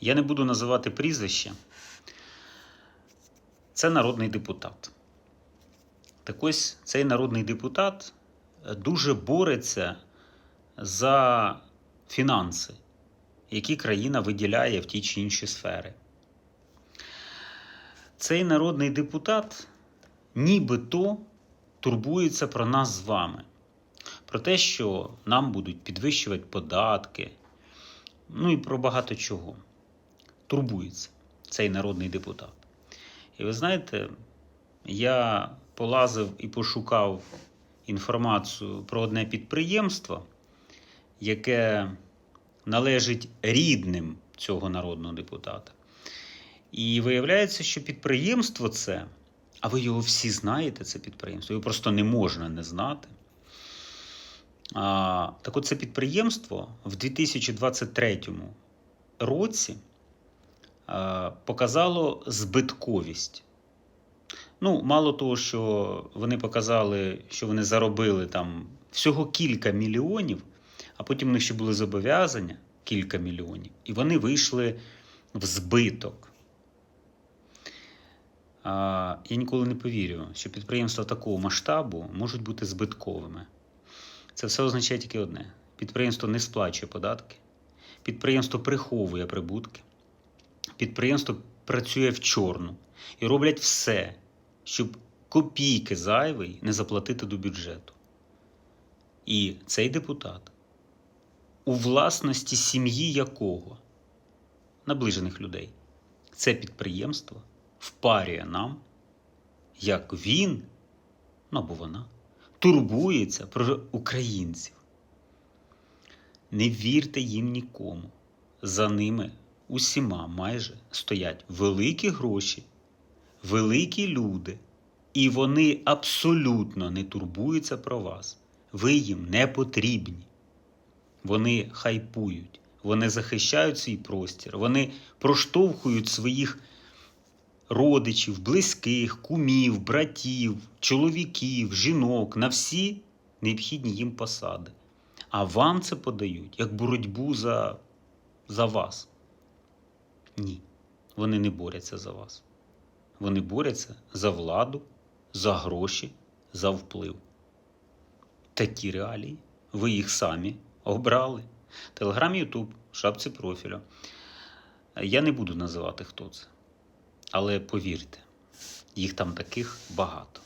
Я не буду називати прізвище. Це народний депутат. Так ось цей народний депутат е, дуже бореться за фінанси, які країна виділяє в ті чи інші сфери. Цей народний депутат нібито турбується про нас з вами, про те, що нам будуть підвищувати податки, ну і про багато чого. Турбується цей народний депутат. І ви знаєте, я полазив і пошукав інформацію про одне підприємство, яке належить рідним цього народного депутата. І виявляється, що підприємство це, а ви його всі знаєте, це підприємство, його просто не можна не знати. А, так от це підприємство в 2023 році показало збитковість. Ну, мало того, що вони показали, що вони заробили там всього кілька мільйонів, а потім у них ще були зобов'язання кілька мільйонів, і вони вийшли в збиток. Я ніколи не повірю, що підприємства такого масштабу можуть бути збитковими. Це все означає тільки одне: підприємство не сплачує податки, підприємство приховує прибутки, підприємство працює в чорну і роблять все, щоб копійки зайвий не заплатити до бюджету. І цей депутат, у власності сім'ї якого наближених людей, це підприємство впарює нам, як він, ну або вона, турбується про українців. Не вірте їм нікому. За ними усіма майже стоять великі гроші, великі люди, і вони абсолютно не турбуються про вас. Ви їм не потрібні. Вони хайпують, вони захищають свій простір, вони проштовхують своїх родичів, близьких, кумів, братів, чоловіків, жінок на всі необхідні їм посади. А вам це подають як боротьбу за, за вас. Вони не борються за вас. Вони борються за владу, за гроші, за вплив. Такі реалії. Ви їх самі обрали. Телеграм, Ютуб, шапці профілю. Я не буду називати, хто це. Але повірте, їх там таких багато.